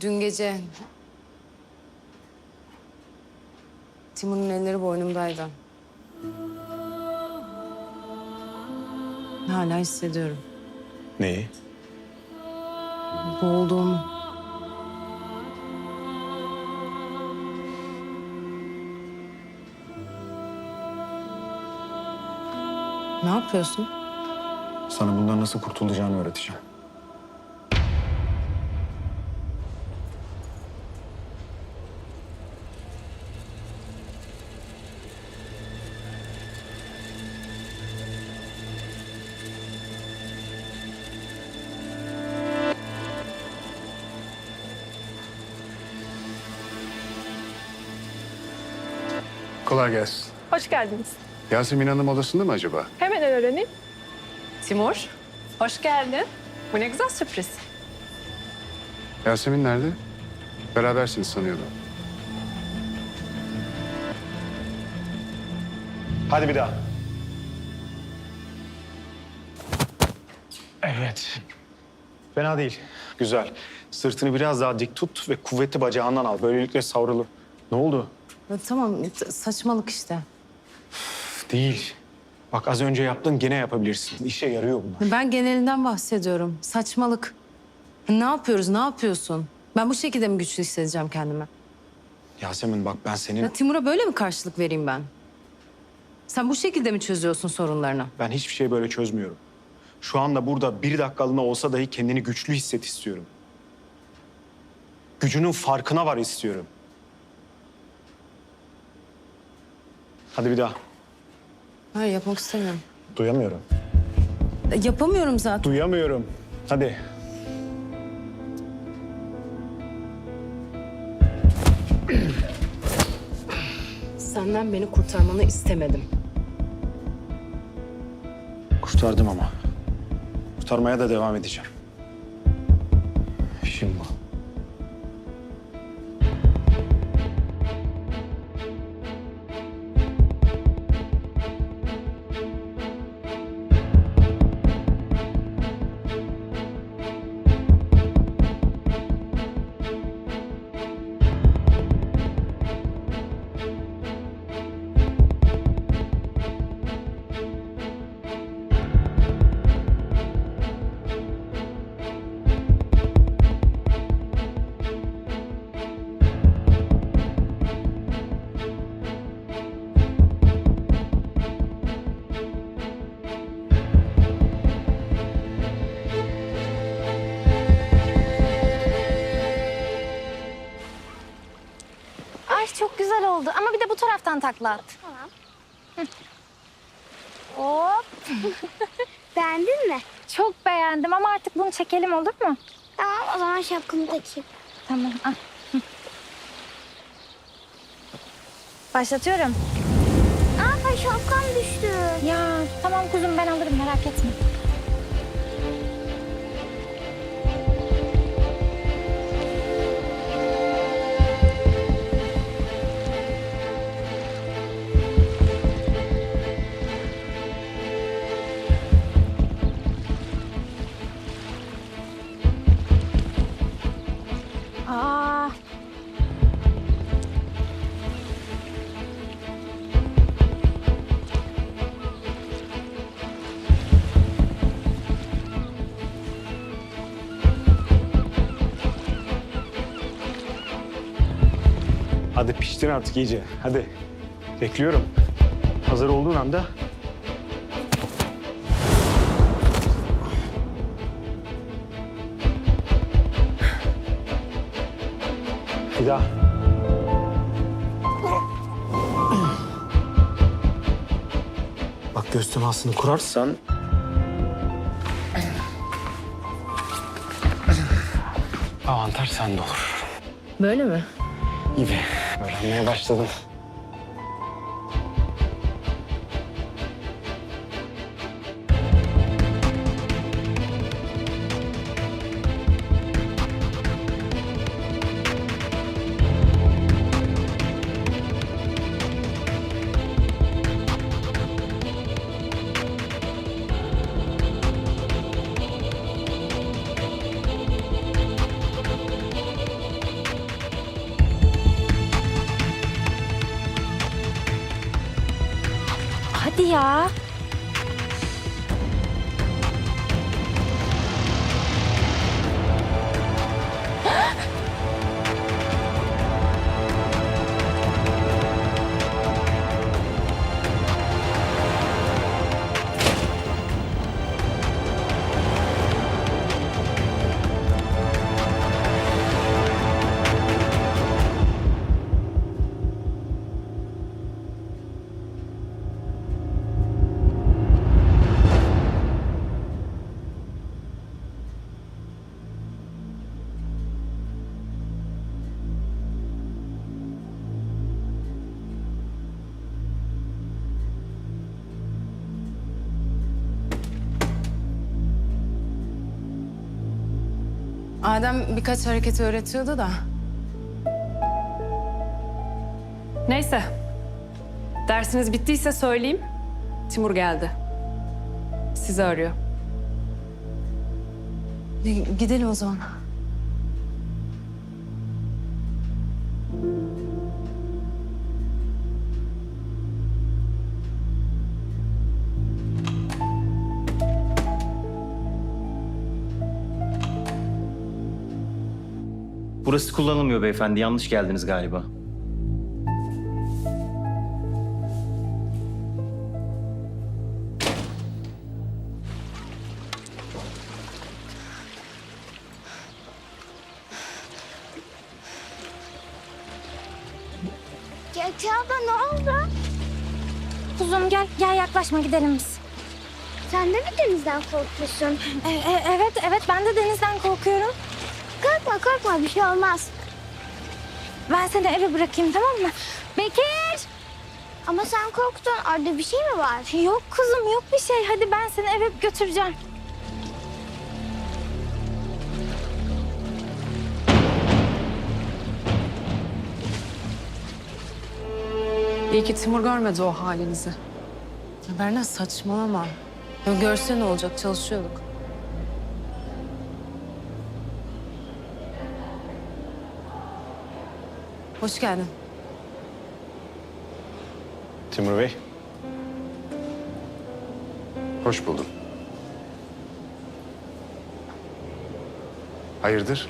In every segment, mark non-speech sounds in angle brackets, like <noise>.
Dün gece... Timur'un elleri boynumdaydı. Hala hissediyorum. Neyi? Boğulduğumu. Ne yapıyorsun? Sana bundan nasıl kurtulacağını öğreteceğim. Kolay gelsin. Hoş geldiniz. Yasemin Hanım odasında mı acaba? Hemen öğreneyim. Timur, hoş geldin. Bu ne güzel sürpriz. Yasemin nerede? Berabersiniz sanıyordum. Hadi bir daha. Evet. Fena değil. Güzel. Sırtını biraz daha dik tut ve kuvvetli bacağından al. Böylelikle savrulur. Ne oldu? Ya tamam saçmalık işte. Değil. Bak az önce yaptın gene yapabilirsin. İşe yarıyor bunlar. Ben genelinden bahsediyorum. Saçmalık. Ne yapıyoruz, ne yapıyorsun? Ben bu şekilde mi güçlü hissedeceğim kendimi? Yasemin bak ben senin... Ya Timur'a böyle mi karşılık vereyim ben? Sen bu şekilde mi çözüyorsun sorunlarını? Ben hiçbir şey böyle çözmüyorum. Şu anda burada bir dakikalığına olsa dahi kendini güçlü hisset istiyorum. Gücünün farkına var istiyorum. Hadi bir daha. Hayır yapmak istemiyorum. Duyamıyorum. E, Yapamıyorum zaten. Duyamıyorum. Hadi. Senden beni kurtarmanı istemedim. Kurtardım ama. Kurtarmaya da devam edeceğim. İşim bu. Taraftan takla at. Tamam. Hop. <laughs> Beğendin mi? Çok beğendim ama artık bunu çekelim olur mu? Tamam o zaman şapkamı takayım. Tamam. al. Hı. Başlatıyorum. Aa şapkam düştü. Ya tamam kuzum ben alırım merak etme. Hadi piştin artık iyice. Hadi. Bekliyorum. Hazır olduğun anda Bir daha. Bak göz temasını kurarsan... Avantaj sende olur. Böyle mi? Gibi. Öğrenmeye başladım. Hadi Adem birkaç hareket öğretiyordu da. Neyse. Dersiniz bittiyse söyleyeyim. Timur geldi. Sizi arıyor. Gidelim o zaman. Burası kullanılmıyor beyefendi. Yanlış geldiniz galiba. Gökçe abla ne oldu? Kuzum gel, gel yaklaşma gidelim biz. Sen de mi denizden korkuyorsun? E, e, evet, evet ben de denizden korkuyorum. Korkma korkma bir şey olmaz. Ben seni eve bırakayım tamam mı? Bekir! Ama sen korktun. Orada bir şey mi var? Yok kuzum yok bir şey. Hadi ben seni eve götüreceğim. İyi ki Timur görmedi o halinizi. Berna saçmalama. Ya görse ne olacak çalışıyorduk. Hoş geldin. Timur Bey. Hoş buldum. Hayırdır?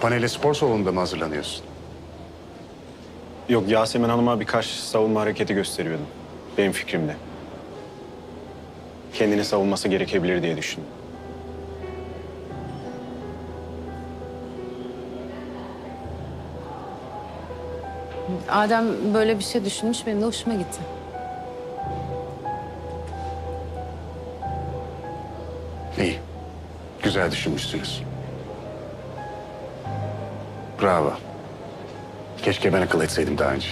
Panele spor salonunda mı hazırlanıyorsun? Yok Yasemin Hanım'a birkaç savunma hareketi gösteriyordum. Benim fikrimde. Kendini savunması gerekebilir diye düşündüm. Adem böyle bir şey düşünmüş benim de hoşuma gitti. İyi. Güzel düşünmüşsünüz. Bravo. Keşke ben akıl etseydim daha önce.